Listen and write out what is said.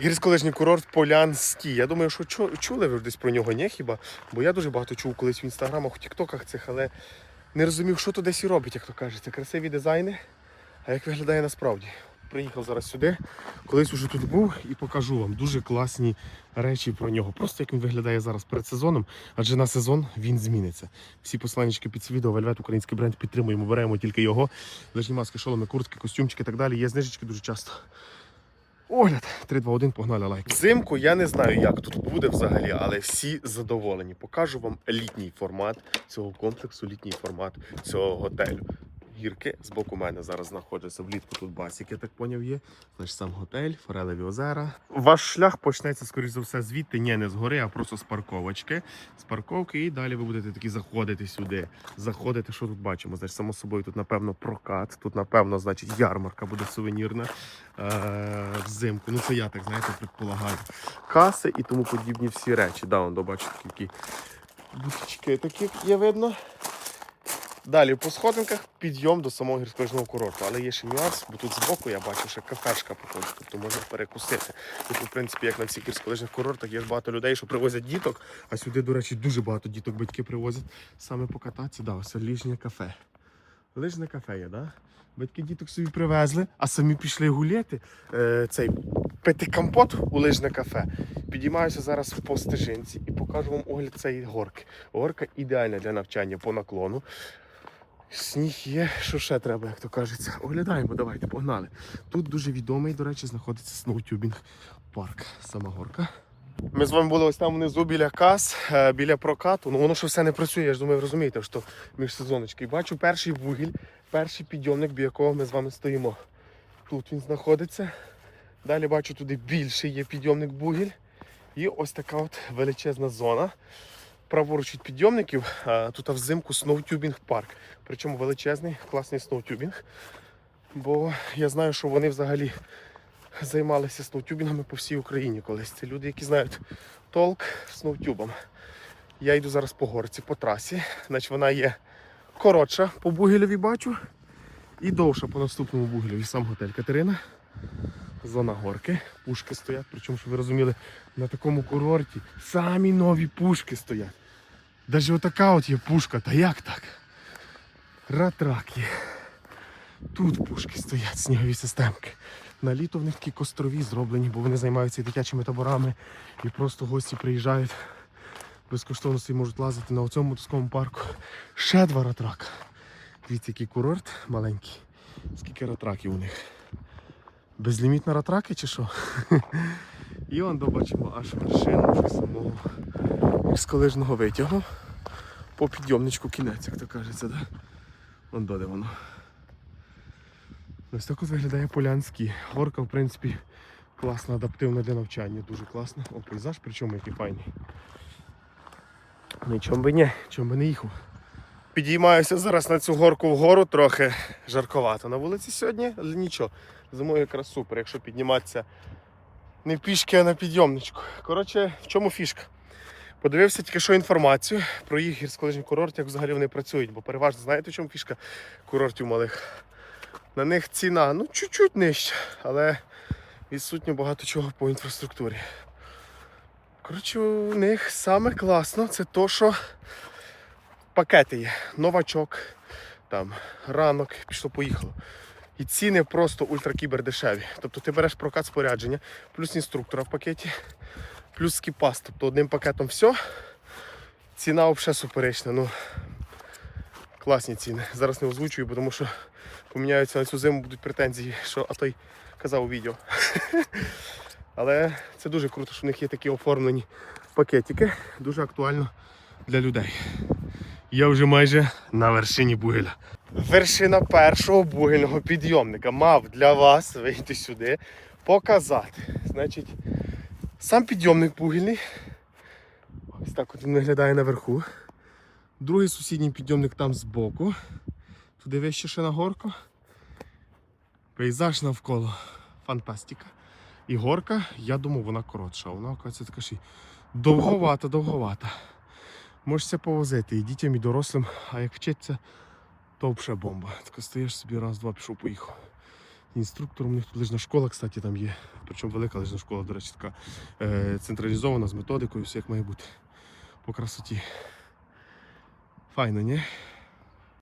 Гірськолижній курорт Полянський. Я думаю, що чу- чули ви десь про нього, ні хіба? Бо я дуже багато чув колись в інстаграмах, в тіктоках цих, але не розумів, що десь і робить, як то кажеться. Красиві дизайни. А як виглядає насправді? Приїхав зараз сюди, колись уже тут був і покажу вам дуже класні речі про нього. Просто як він виглядає зараз перед сезоном, адже на сезон він зміниться. Всі посланнячки під відео, Вельвет, український бренд, підтримуємо, беремо тільки його. Лежні маски, шоломи, куртки, костюмчики і так далі. Є знижечки дуже часто. Огляд 3, 2, 1, погнали лайк. Взимку я не знаю, як тут буде взагалі, але всі задоволені. Покажу вам літній формат цього комплексу, літній формат цього готелю. Гірки з боку мене зараз знаходяться. Влітку тут басік, я так поняв, є. Значить, сам готель, Форелеві озера. Ваш шлях почнеться, скоріш за все, звідти, ні, не з гори, а просто з парковочки. З парковки, і далі ви будете такі заходити сюди. Заходити, що тут бачимо? Значить, само собою, тут, напевно, прокат, тут, напевно, значить, ярмарка буде сувенірна е- взимку. Ну, це я так, знаєте, предполагаю. Каси і тому подібні всі речі. Да, он бачите, такі бутички такі є видно. Далі по сходинках підйом до самого гірськолижного курорту. Але є ще нюанс, бо тут збоку я бачу, що кафешка проходить, тобто можна перекусити. Тут, в принципі, як на всіх гірськолижних курортах, є ж багато людей, що привозять діток, а сюди, до речі, дуже багато діток батьки привозять саме покататися. Да, ось ліжнє кафе. Лижне кафе є, да? Батьки діток собі привезли, а самі пішли гуляти. Е, цей пити компот у лижне кафе. Підіймаюся зараз по стежинці і покажу вам огляд цієї горки. Горка ідеальна для навчання по наклону. Сніг є, що ще треба, як то кажеться. Оглядаємо, давайте, погнали. Тут дуже відомий, до речі, знаходиться сноутюбінг парк. Сама горка. Ми з вами були ось там внизу біля кас, е, біля прокату. Ну воно що все не працює, я ж думаю, ви розумієте, що міжсезоночки. Бачу перший вугіль, перший підйомник, біля якого ми з вами стоїмо. Тут він знаходиться. Далі бачу туди більший є підйомник бугіль. І ось така от величезна зона. Праворуч від підйомників тут взимку сноутюбінг парк. Причому величезний, класний сноутюбінг. Бо я знаю, що вони взагалі займалися сноутюбінгами по всій Україні колись. Це люди, які знають толк сноутюбом. Я йду зараз по горці, по трасі. Значить, вона є коротша по Бугілеві бачу. І довша по наступному Бугілеві. Сам готель Катерина. Зона горки. Пушки стоять. Причому, щоб ви розуміли, на такому курорті самі нові пушки стоять. Навіть отака от є пушка. Та як так? Ратрак є. Тут пушки стоять, снігові системки. На літо в них такі кострові зроблені, бо вони займаються і дитячими таборами і просто гості приїжджають. Безкоштовно собі можуть лазити на цьому мотузковому парку. Ще два ратрака. Дивіться, який курорт маленький. Скільки ратраків у них. Безлімітна ратраки чи що? І он добачимо аж вершину вже самого гірськолижного витягу. По підйомничку кінець, як то кажеться, да? Вон доде воно. Ось так от виглядає Полянський. Горка, в принципі, класна, адаптивна для навчання, дуже класна. О, пейзаж, причому який файний. Нічому би ні, чому би не їхав. Підіймаюся зараз на цю горку вгору, трохи жарковато. На вулиці сьогодні, але нічого. Зимою якраз супер, якщо підніматися не в пішки, а на підйомничку. Коротше, в чому фішка? Подивився тільки що інформацію про їх гірськолижні курорти, як взагалі вони працюють, бо переважно знаєте, в чому фішка курортів малих. На них ціна ну чуть-чуть нижча, але відсутньо багато чого по інфраструктурі. Коротше, у них саме класно це то, що пакети є. Новачок, там, ранок, пішло-поїхало. І ціни просто ультракібер дешеві. Тобто ти береш прокат спорядження, плюс інструктора в пакеті, плюс скіпас. Тобто одним пакетом все. Ціна взагалі суперечна. Ну, класні ціни. Зараз не озвучую, тому що поміняються на цю зиму, будуть претензії, що а той казав у відео. Але це дуже круто, що в них є такі оформлені пакетики. Дуже актуально для людей. Я вже майже на вершині бугеля. Вершина першого бугельного підйомника мав для вас вийти сюди, показати. Значить, сам підйомник бугельний. Ось так от він виглядає наверху. Другий сусідній підйомник там збоку. Туди вище ще на горку. Пейзаж навколо фантастика. І горка, я думав, вона коротша. Вона, оказується, така ще довговата, довговата. Можеться повозити і дітям, і дорослим, а як вчиться, то взагалі бомба. Так стоїш собі раз, два, пішов, поїхав. інструктором. У них тут лижна школа, кстати, там є. Причому велика лижна школа, до речі, така е, централізована з методикою, все як має бути по красоті. Файно, ні?